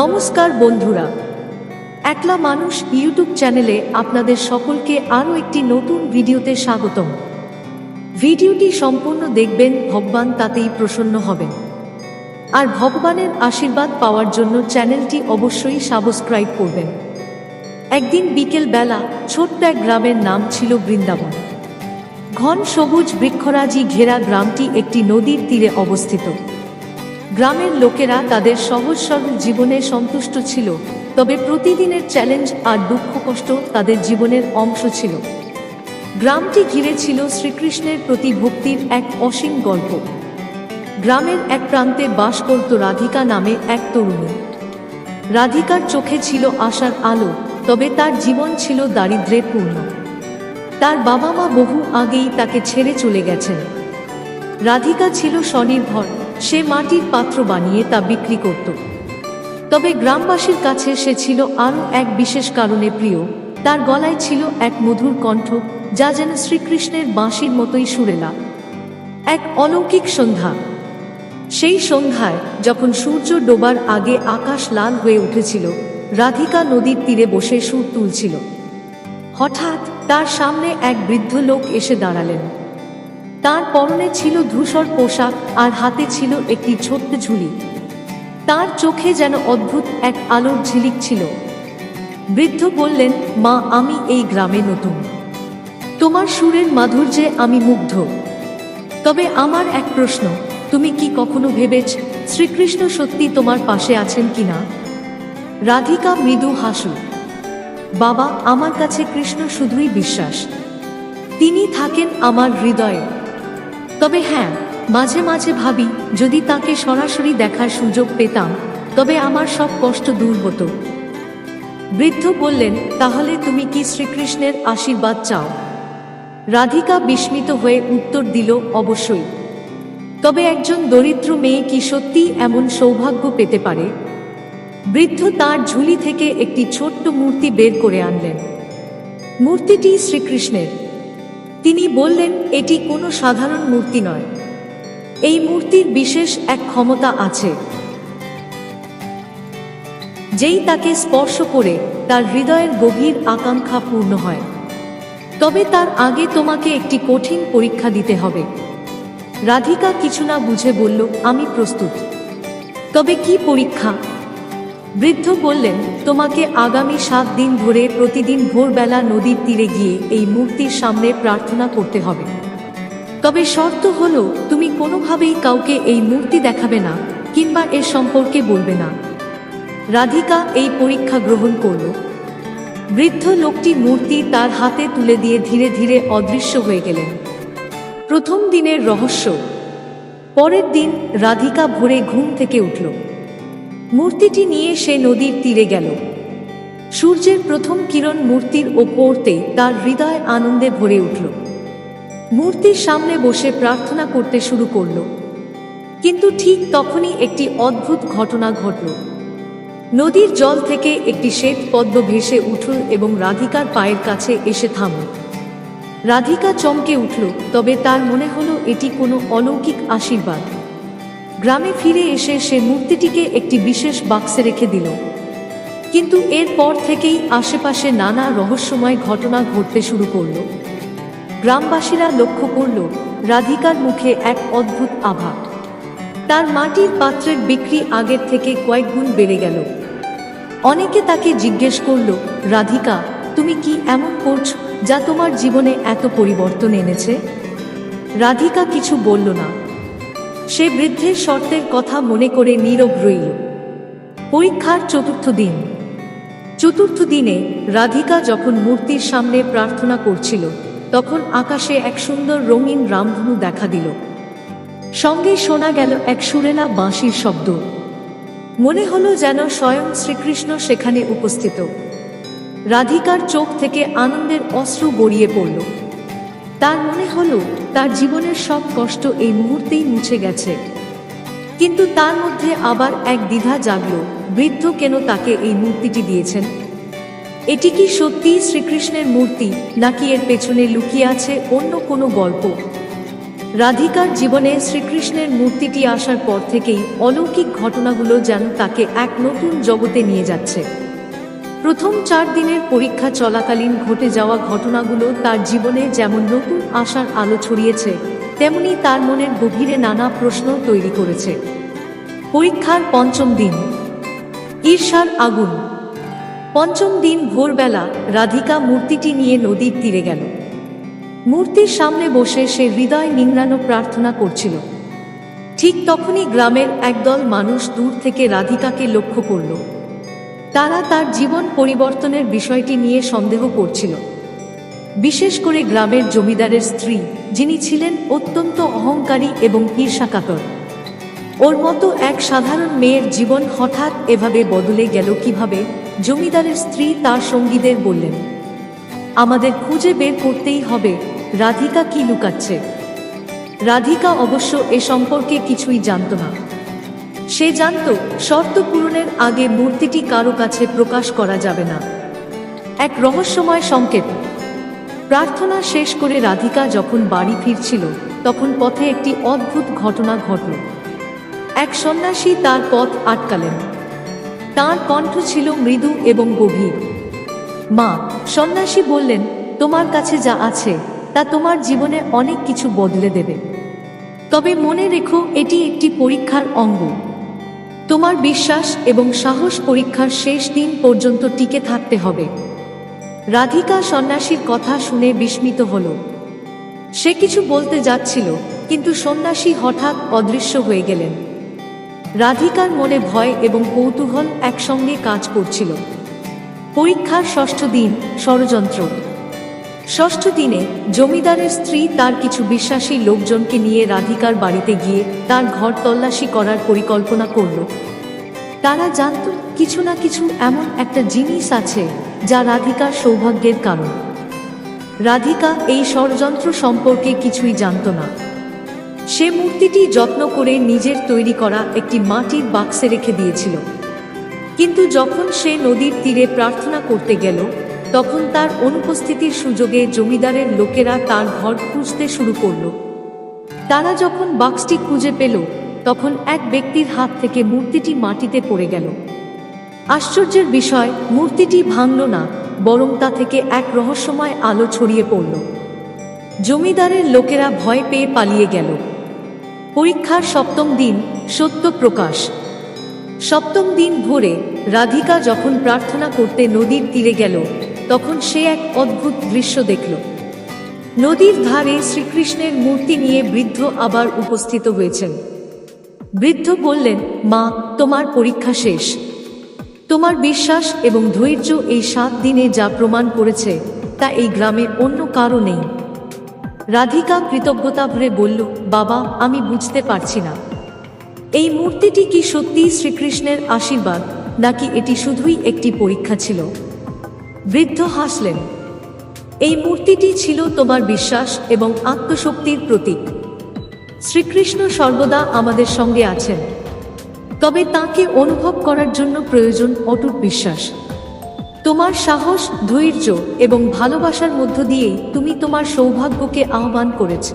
নমস্কার বন্ধুরা। একলা মানুষ ইউটিউব চ্যানেলে আপনাদের সকলকে আরও একটি নতুন ভিডিওতে স্বাগতম। ভিডিওটি সম্পূর্ণ দেখবেন, ভগবান তাতেই প্রসন্ন হবেন। আর ভগবানের আশীর্বাদ পাওয়ার জন্য চ্যানেলটি অবশ্যই সাবস্ক্রাইব করবেন। একদিন বিকেল বেলা ছোট্ট এক গ্রামের নাম ছিল বৃন্দাবন। ঘন সবুজ বৃক্ষরাজি ঘেরা গ্রামটি একটি নদীর তীরে অবস্থিত। গ্রামের লোকেরা তাদের সহজ সরল জীবনে সন্তুষ্ট ছিল, তবে প্রতিদিনের চ্যালেঞ্জ আর দুঃখ কষ্ট তাদের জীবনের অংশ ছিল। গ্রামটি ঘিরে ছিল শ্রীকৃষ্ণের প্রতি ভক্তির এক অসীম গল্প। গ্রামের এক প্রান্তে বাস করত রাধিকা নামে এক তরুণী। রাধিকার চোখে ছিল আশার আলো, তবে তার জীবন ছিল দারিদ্র্যে পূর্ণ। তার বাবা মা বহু আগেই তাকে ছেড়ে চলে গেছেন। রাধিকা ছিল স্বনির্ভর সে মাটির পাত্র বানিয়ে তা বিক্রি করত। তবে গ্রামবাসীর কাছে সে ছিল আরও এক বিশেষ কারণে প্রিয়। তার গলায় ছিল এক মধুর কণ্ঠ, যা যেন শ্রীকৃষ্ণের বাঁশির মতোই সুরেলা। এক অলৌকিক সন্ধ্যা। সেই সন্ধ্যায় যখন সূর্য ডোবার আগে আকাশ লাল হয়ে উঠেছিল, রাধিকা নদীর তীরে বসে সুর তুলছিল। হঠাৎ তার সামনে এক বৃদ্ধ লোক এসে দাঁড়ালেন। তার পরনে ছিল ধূসর পোশাক আর হাতে ছিল একটি ছোট্ট ঝুলি। তার চোখে যেন অদ্ভুত এক আলোর ঝিলিক ছিল। বৃদ্ধ বললেন, মা, আমি এই গ্রামে নতুন। তোমার সুরের মাধুর্যে আমি মুগ্ধ। তবে আমার এক প্রশ্ন, তুমি কি কখনো ভেবেছ শ্রীকৃষ্ণ সত্যি তোমার পাশে আছেন কিনা? রাধিকা মৃদু হাসু বাবা, আমার কাছে কৃষ্ণ শুধুই বিশ্বাস। তিনি থাকেন আমার হৃদয়ে। তবে হ্যাঁ মাঝে মাঝে ভাবি, যদি তাকে সরাসরি দেখার সুযোগ পেতাম, তবে আমার সব কষ্ট দূর হতো। বৃদ্ধ বললেন, তাহলে তুমি কি শ্রীকৃষ্ণের আশীর্বাদ চাও? রাধিকা বিস্মিত হয়ে উত্তর দিল, অবশ্যই। তবে একজন দরিদ্র মেয়ে কি সত্যিই এমন সৌভাগ্য পেতে পারে? বৃদ্ধ তার ঝুলি থেকে একটি ছোট্ট মূর্তি বের করে আনলেন। মূর্তিটি শ্রীকৃষ্ণের। তিনি বললেন, এটি কোনো সাধারণ মূর্তি নয়। এই মূর্তির বিশেষ এক ক্ষমতা আছে। যেই তাকে স্পর্শ করে তার হৃদয়ের গভীর আকাঙ্ক্ষা পূর্ণ হয়। তবে তার আগে তোমাকে একটি কঠিন পরীক্ষা দিতে হবে। রাধিকা কিছু না বুঝে বলল, আমি প্রস্তুত। তবে কি পরীক্ষা? বৃদ্ধ বললেন, তোমাকে আগামী সাত দিন ধরে প্রতিদিন ভোরবেলা নদীর তীরে গিয়ে এই মূর্তির সামনে প্রার্থনা করতে হবে। তবে শর্ত হলো, তুমি কোনোভাবেই কাউকে এই মূর্তি দেখাবে না, কিংবা এর সম্পর্কে বলবে না। রাধিকা এই পরীক্ষা গ্রহণ করল। বৃদ্ধ লোকটি মূর্তি তার হাতে তুলে দিয়ে ধীরে ধীরে অদৃশ্য হয়ে গেলেন। প্রথম দিনের রহস্য। পরের দিন রাধিকা ভোরে ঘুম থেকে উঠল। মূর্তিটি নিয়ে সে নদীর তীরে গেল। সূর্যের প্রথম কিরণ মূর্তির ওপরতেই তার হৃদয় আনন্দে ভরে উঠল। মূর্তির সামনে বসে প্রার্থনা করতে শুরু করল। কিন্তু ঠিক তখনই একটি অদ্ভুত ঘটনা ঘটল। নদীর জল থেকে একটি শ্বেত পদ্ম ভেসে উঠল এবং রাধিকার পায়ের কাছে এসে থামল। রাধিকা চমকে উঠল, তবে তার মনে হলো এটি কোনো অলৌকিক আশীর্বাদ। গ্রামে ফিরে এসে সে মূর্তিটিকে একটি বিশেষ বাক্সে রেখে দিল। কিন্তু এরপর থেকেই আশেপাশে নানা রহস্যময় ঘটনা ঘটতে শুরু করল। গ্রামবাসীরা লক্ষ্য করল, রাধিকার মুখে এক অদ্ভুত আভা তার মাটির পাত্রের বিক্রি আগের থেকে কয়েক গুণ বেড়ে গেল। অনেকে তাকে জিজ্ঞেস করল, রাধিকা, তুমি কি এমন করছ যা তোমার জীবনে এত পরিবর্তন এনেছে? রাধিকা কিছু বলল না। সে বৃদ্ধের শর্তের কথা মনে করে নীরব রইল। পরীক্ষার চতুর্থ দিন। চতুর্থ দিনে রাধিকা যখন মূর্তির সামনে প্রার্থনা করছিল, তখন আকাশে এক সুন্দর রঙিন রামধনু দেখা দিল। সঙ্গে শোনা গেল এক সুরেলা বাঁশির শব্দ। মনে হলো যেন স্বয়ং শ্রীকৃষ্ণ সেখানে উপস্থিত। রাধিকার চোখ থেকে আনন্দের অশ্রু গড়িয়ে পড়ল। তার মনে হলো, তার জীবনের সব কষ্ট এই মুহূর্তেই মুছে গেছে। কিন্তু তার মধ্যে আবার এক দ্বিধা জাগল, বৃদ্ধ কেন তাকে এই মূর্তিটি দিয়েছেন? এটি কি সত্যিই শ্রীকৃষ্ণের মূর্তি, নাকি এর পেছনে লুকিয়ে আছে অন্য কোনো গল্প? রাধিকার জীবনে শ্রীকৃষ্ণের মূর্তিটি আসার পর থেকেই অলৌকিক ঘটনাগুলো যেন তাকে এক নতুন জগতে নিয়ে যাচ্ছে। প্রথম চার দিনের পরীক্ষা চলাকালীন ঘটে যাওয়া ঘটনাগুলো তার জীবনে যেমন নতুন আশার আলো ছড়িয়েছে, তেমনি তার মনের গভীরে নানা প্রশ্ন তৈরি করেছে। পরীক্ষার পঞ্চম দিন। ঈর্ষার আগুন। পঞ্চম দিন ভোরবেলা রাধিকা মূর্তিটি নিয়ে নদীর তীরে গেল। মূর্তির সামনে বসে সে হৃদয় নিংড়ানো প্রার্থনা করছিল। ঠিক তখনই গ্রামের একদল মানুষ দূর থেকে রাধিকাকে লক্ষ্য করল। তারা তার জীবন পরিবর্তনের বিষয়টি নিয়ে সন্দেহ করছিল। বিশেষ করে গ্রামের জমিদারের স্ত্রী, যিনি ছিলেন অত্যন্ত অহংকারী এবং ঈর্ষাকাতর। ওর মতো এক সাধারণ মেয়ের জীবন হঠাৎ এভাবে বদলে গেল কীভাবে? জমিদারের স্ত্রী তার সঙ্গীদের বললেন, আমাদের খুঁজে বের করতেই হবে, রাধিকা কি লুকাচ্ছে? রাধিকা অবশ্য এ সম্পর্কে কিছুই জানত না। সে জানত শর্ত পূরণের আগে মূর্তিটি কারও কাছে প্রকাশ করা যাবে না। এক রহস্যময় সংকেত। প্রার্থনা শেষ করে রাধিকা যখন বাড়ি ফিরছিল, তখন পথে একটি অদ্ভুত ঘটনা ঘটল। এক সন্ন্যাসী তার পথ আটকালেন। তার কণ্ঠ ছিল মৃদু এবং গভীর। মা, সন্ন্যাসী বললেন, তোমার কাছে যা আছে, তা তোমার জীবনে অনেক কিছু বদলে দেবে। তবে মনে রেখো, এটি একটি পরীক্ষার অঙ্গ। তোমার বিশ্বাস এবং সাহস পরীক্ষার শেষ দিন পর্যন্ত টিকে থাকতে হবে। রাধিকা সন্ন্যাসীর কথা শুনে বিস্মিত হল। সে কিছু বলতে যাচ্ছিল, কিন্তু সন্ন্যাসী হঠাৎ অদৃশ্য হয়ে গেলেন। রাধিকার মনে ভয় এবং কৌতূহল একসঙ্গে কাজ করছিল। পরীক্ষার ষষ্ঠ দিন, ষড়যন্ত্র। ষষ্ঠ দিনে জমিদারের স্ত্রী তার কিছু বিশ্বাসী লোকজনকে নিয়ে রাধিকার বাড়িতে গিয়ে তার ঘর তল্লাশি করার পরিকল্পনা করল। তারা জানত কিছু না কিছু এমন একটা জিনিস আছে যা রাধিকার সৌভাগ্যের কারণ। রাধিকা এই ষড়যন্ত্র সম্পর্কে কিছুই জানত না। সে মূর্তিটি যত্ন করে নিজের তৈরি করা একটি মাটির বাক্সে রেখে দিয়েছিল। কিন্তু যখন সে নদীর তীরে প্রার্থনা করতে গেল তখন তার অনুপস্থিতির সুযোগে জমিদারের লোকেরা তার ঘর খুঁজতে শুরু করল। তারা যখন বাক্সটি খুঁজে পেল, তখন এক ব্যক্তির হাত থেকে মূর্তিটি মাটিতে পড়ে গেল। আশ্চর্যের বিষয়, মূর্তিটি ভাঙল না, বরং তা থেকে এক রহস্যময় আলো ছড়িয়ে পড়ল। জমিদারের লোকেরা ভয় পেয়ে পালিয়ে গেল। পরীক্ষার সপ্তম দিন, সত্য প্রকাশ। সপ্তম দিন ভোরে রাধিকা যখন প্রার্থনা করতে নদীর তীরে গেল তখন সে এক অদ্ভুত দৃশ্য দেখল। নদীর ধারে শ্রীকৃষ্ণের মূর্তি নিয়ে বৃদ্ধ আবার উপস্থিত হয়েছেন। বৃদ্ধ বললেন, মা, তোমার পরীক্ষা শেষ। তোমার বিশ্বাস এবং ধৈর্য এই সাত দিনে যা প্রমাণ করেছে, তা এই গ্রামে অন্য কারও নেই। রাধিকা কৃতজ্ঞতা ভরে বলল, বাবা, আমি বুঝতে পারছি না। এই মূর্তিটি কি সত্যিই শ্রীকৃষ্ণের আশীর্বাদ, নাকি এটি শুধুই একটি পরীক্ষা ছিল? বৃদ্ধ হাসলেন, এই মূর্তিটি ছিল তোমার বিশ্বাস এবং আত্মশক্তির প্রতীক। শ্রীকৃষ্ণ সর্বদা আমাদের সঙ্গে আছেন। তবে তাকে অনুভব করার জন্য প্রয়োজন অটুট বিশ্বাস। তোমার সাহস, ধৈর্য এবং ভালোবাসার মধ্য দিয়েই তুমি তোমার সৌভাগ্যকে আহ্বান করেছ।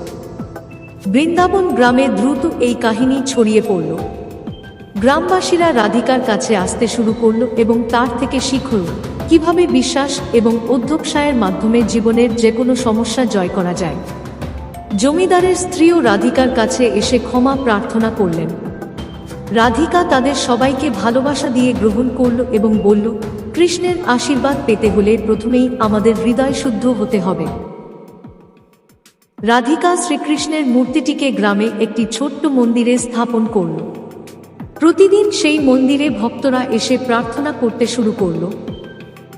বৃন্দাবন গ্রামে দ্রুত এই কাহিনী ছড়িয়ে পড়ল। গ্রামবাসীরা রাধিকার কাছে আসতে শুরু করল এবং তার থেকে শিখল কীভাবে বিশ্বাস এবং অধ্যবসায়ের মাধ্যমে জীবনের যে কোনো সমস্যা জয় করা যায়? জমিদারের স্ত্রীও রাধিকার কাছে এসে ক্ষমা প্রার্থনা করলেন। রাধিকা তাদের সবাইকে ভালোবাসা দিয়ে গ্রহণ করল এবং বলল, কৃষ্ণের আশীর্বাদ পেতে হলে প্রথমেই আমাদের হৃদয় শুদ্ধ হতে হবে। রাধিকা শ্রীকৃষ্ণের মূর্তিটিকে গ্রামে একটি ছোট্ট মন্দিরে স্থাপন করল। প্রতিদিন সেই মন্দিরে ভক্তরা এসে প্রার্থনা করতে শুরু করল।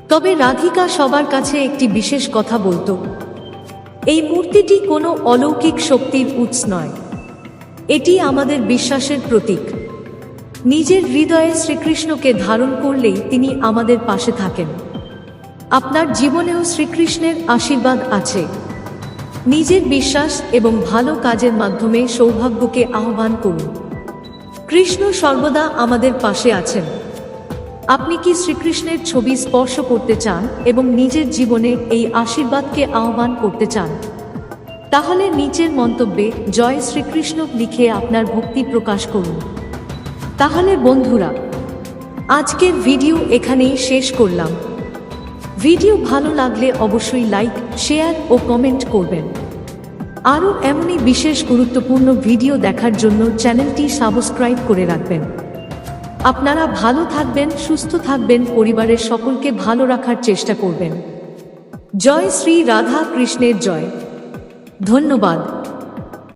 তবে রাধিকা সবার কাছে একটি বিশেষ কথা বলতো। এই মূর্তিটি কোনো অলৌকিক শক্তির উৎস নয়। এটি আমাদের বিশ্বাসের প্রতীক। নিজের হৃদয়ে শ্রীকৃষ্ণকে ধারণ করলেই তিনি আমাদের পাশে থাকেন। আপনার জীবনেও শ্রীকৃষ্ণের আশীর্বাদ আছে। নিজের বিশ্বাস এবং ভালো কাজের মাধ্যমে সৌভাগ্যকে আহ্বান করুন। কৃষ্ণ সর্বদা আমাদের পাশে আছেন। আপনি কি শ্রীকৃষ্ণের ছবি স্পর্শ করতে চান এবং নিজের জীবনে এই আশীর্বাদকে আহ্বান করতে চান? তাহলে নিচের মন্তব্যে জয় শ্রীকৃষ্ণ লিখে আপনার ভক্তি প্রকাশ করুন। তাহলে বন্ধুরা, আজকের ভিডিও এখানেই শেষ করলাম। ভিডিও ভালো লাগলে অবশ্যই লাইক, শেয়ার ও কমেন্ট করবেন। আরও এমনই বিশেষ গুরুত্বপূর্ণ ভিডিও দেখার জন্য চ্যানেলটি সাবস্ক্রাইব করে রাখবেন। আপনারা ভালো থাকবেন, সুস্থ থাকবেন, পরিবারের সকলকে ভালো রাখার চেষ্টা করবেন। জয় শ্রী রাধা কৃষ্ণের জয়। ধন্যবাদ।